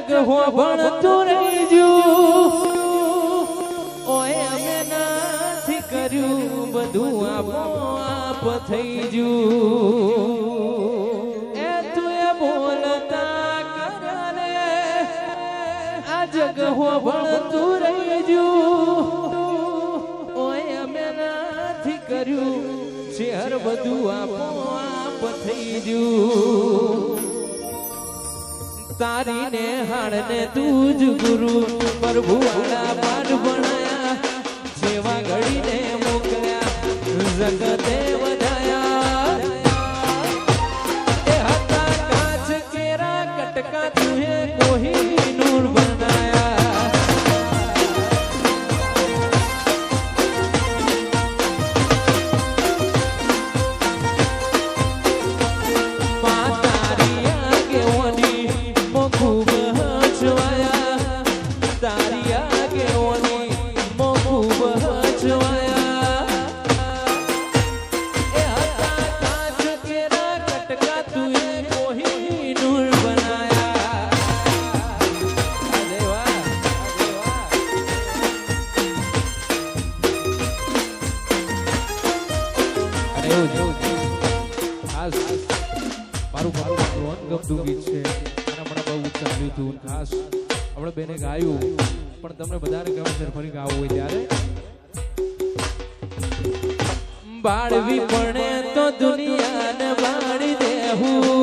જગ હો ભણતું રહેજું. ઓએ અમે કર્યું બધું આપોઆપ થઈ જું એ એ બોલતા કરે આ જગ હો ભણતું રહેજું. ઓએ અમે નથી કર્યું, શહેર બધું આપોઆપ થઈ ગયું સારી ને હાડ ને તું જ ગુરુ પ્રભુ પાઠ ભણાયા. સેવા ઘડીને મોકલ્યા. જગતે ખાસ. મારું મારું રોન ગમતું ગીત છે. મને મને બહુ ઉચ્ચાર્યું હતું. ખાસ. આપણે બેને ગાયું, પણ તમને બધાને ગમે ફરી ગાવું હોય ત્યારે. બાળવી પડે તો દુનિયાને બાળી દેવું.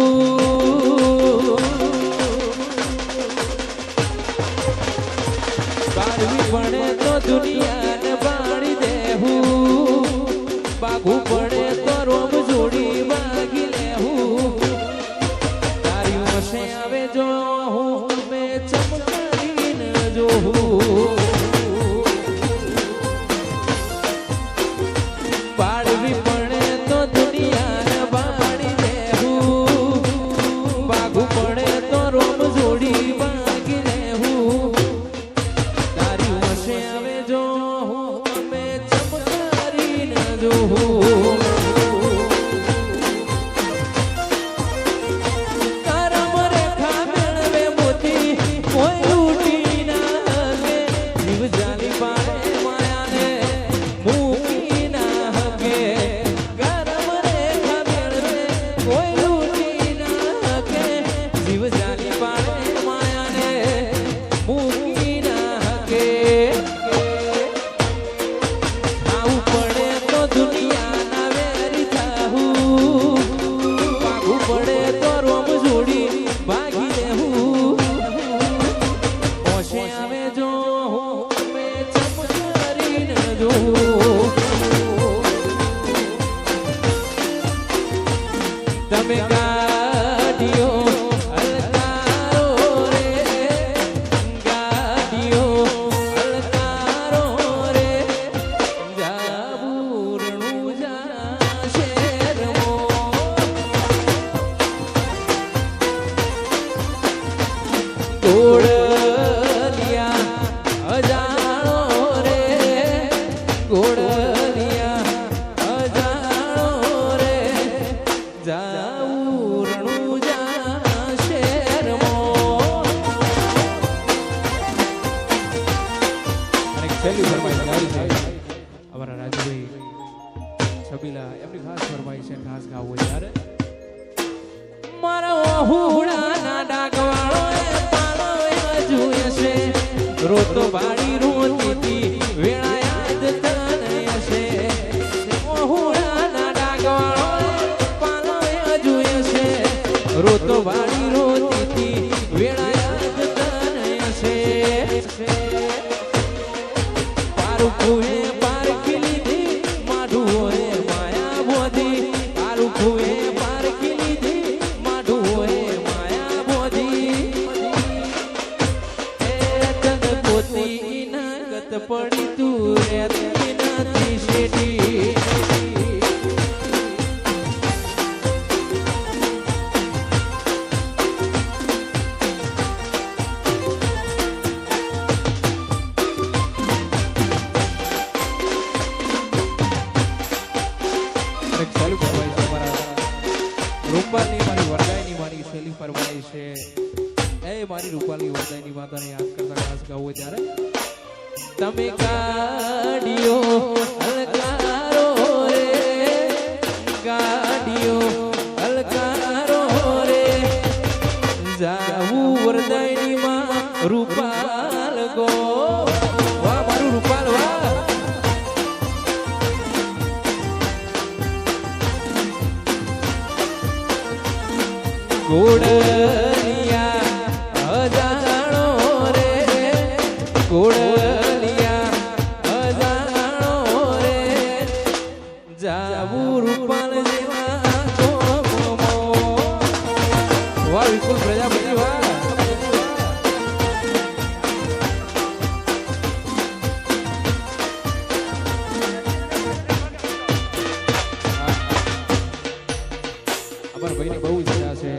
છેલ્લી ફરમાઈશ ગાવી છે. અમારા રાજુભાઈ છબીલા એમની ખાસ ફરમાઈશ મારા હું Bruto Bar. ત્યારે તમે ગાડીઓ કોડલિયા અજાણો રે. જાવું રૂપાલ જેવા વાહ ભાઈની બહુ ઈચ્છા છે.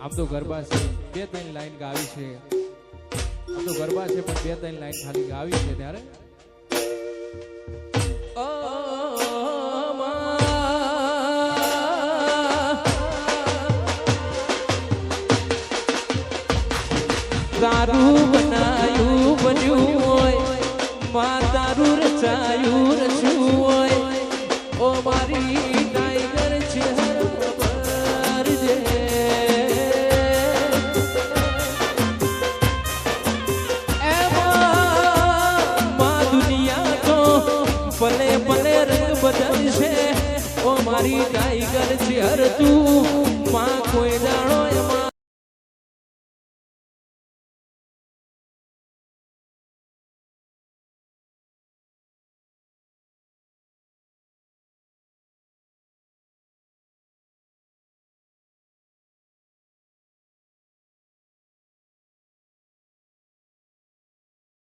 આમ તો ગરબા છે. બે ત્રણ લાઈન ગાવી છે. તો ગરબા છે, પણ બે ત્રણ લાઈન ખાલી ગાવી છે ત્યારે. તારું બનાયું બન્યું હોય, મા તારું રચાયું પર બદલશે. ઓ મારી ટાઈગર છે હર તું માં કોઈ દાણો